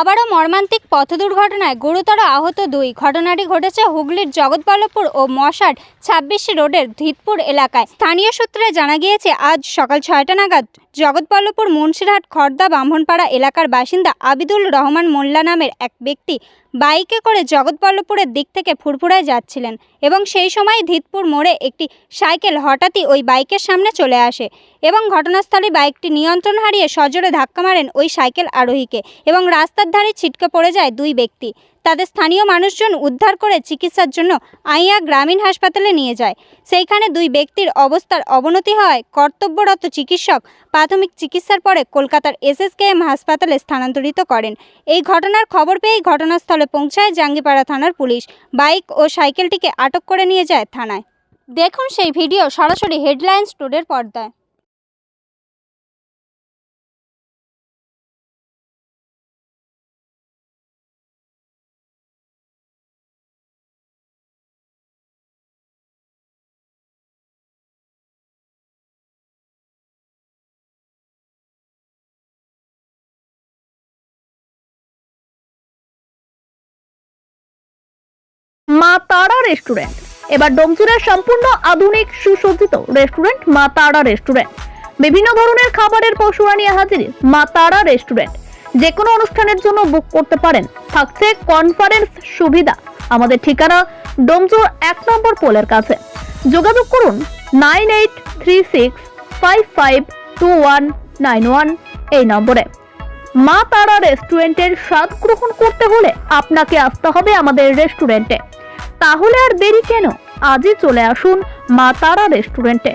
আবারও মর্মান্তিক পথ দুর্ঘটনায় গুরুতর আহত দুই। ঘটনাটি ঘটেছে হুগলির জগৎবল্লভপুর ও মশার ছাব্বিশ রোডের ধিতপুর এলাকায়। স্থানীয় সূত্রে জানা গিয়েছে, আজ সকাল ছয়টা নাগাদ জগৎবল্লভপুর মুন্সিরহাট খর্দা ব্রাহ্মণপাড়া এলাকার বাসিন্দা আবিদুল রহমান মোল্লা নামের এক ব্যক্তি বাইকে করে জগৎবল্লভপুরের দিক থেকে ফুরফুরায় যাচ্ছিলেন এবং সেই সময় ধিতপুর মোড়ে একটি সাইকেল হঠাৎই ওই বাইকের সামনে চলে আসে এবং ঘটনাস্থলে বাইকটি নিয়ন্ত্রণ হারিয়ে সজোরে ধাক্কা মারেন ওই সাইকেল আরোহীকে এবং রাস্তার ধারে ছিটকে পড়ে যায় দুই ব্যক্তি। তাদের স্থানীয় মানুষজন উদ্ধার করে চিকিৎসার জন্য আইয়া গ্রামীণ হাসপাতালে নিয়ে যায়। সেইখানে দুই ব্যক্তির অবস্থার অবনতি হওয়ায় কর্তব্যরত চিকিৎসক প্রাথমিক চিকিৎসার পরে কলকাতার এসএসকেএম হাসপাতালে স্থানান্তরিত করেন। এই ঘটনার খবর পেয়েই ঘটনাস্থলে পৌঁছায় জাঙ্গিপাড়া থানার পুলিশ। বাইক ও সাইকেলটিকে আটক করে নিয়ে যায় থানায়। দেখুন সেই ভিডিও সরাসরি হেডলাইন্স টুডের পর্দায়। মা তারা রেস্টুরেন্ট এবার ডোমচুরের সম্পূর্ণ আধুনিক সুসজ্জিত রেস্টুরেন্ট মা তারা রেস্টুরেন্ট বিভিন্ন ধরনের খাবারের পশুরা নিয়ে হাজির মা তারা রেস্টুরেন্ট যে কোনো অনুষ্ঠানের জন্য বুক করতে পারেন। থাকছে কনফারেন্স সুবিধা। আমাদের ঠিকানা ডোমচুর এক নম্বর পোলের কাছে। যোগাযোগ করুন nine eight three six five five two one nine one এই নম্বরে। মা তারা রেস্টুরেন্টের স্বাদ গ্রহণ করতে হলে আপনাকে আসতে হবে আমাদের রেস্টুরেন্টে তাহলে আর দেরি কেন? আজই চলে আসুন মা তারা রেস্টুরেন্টে।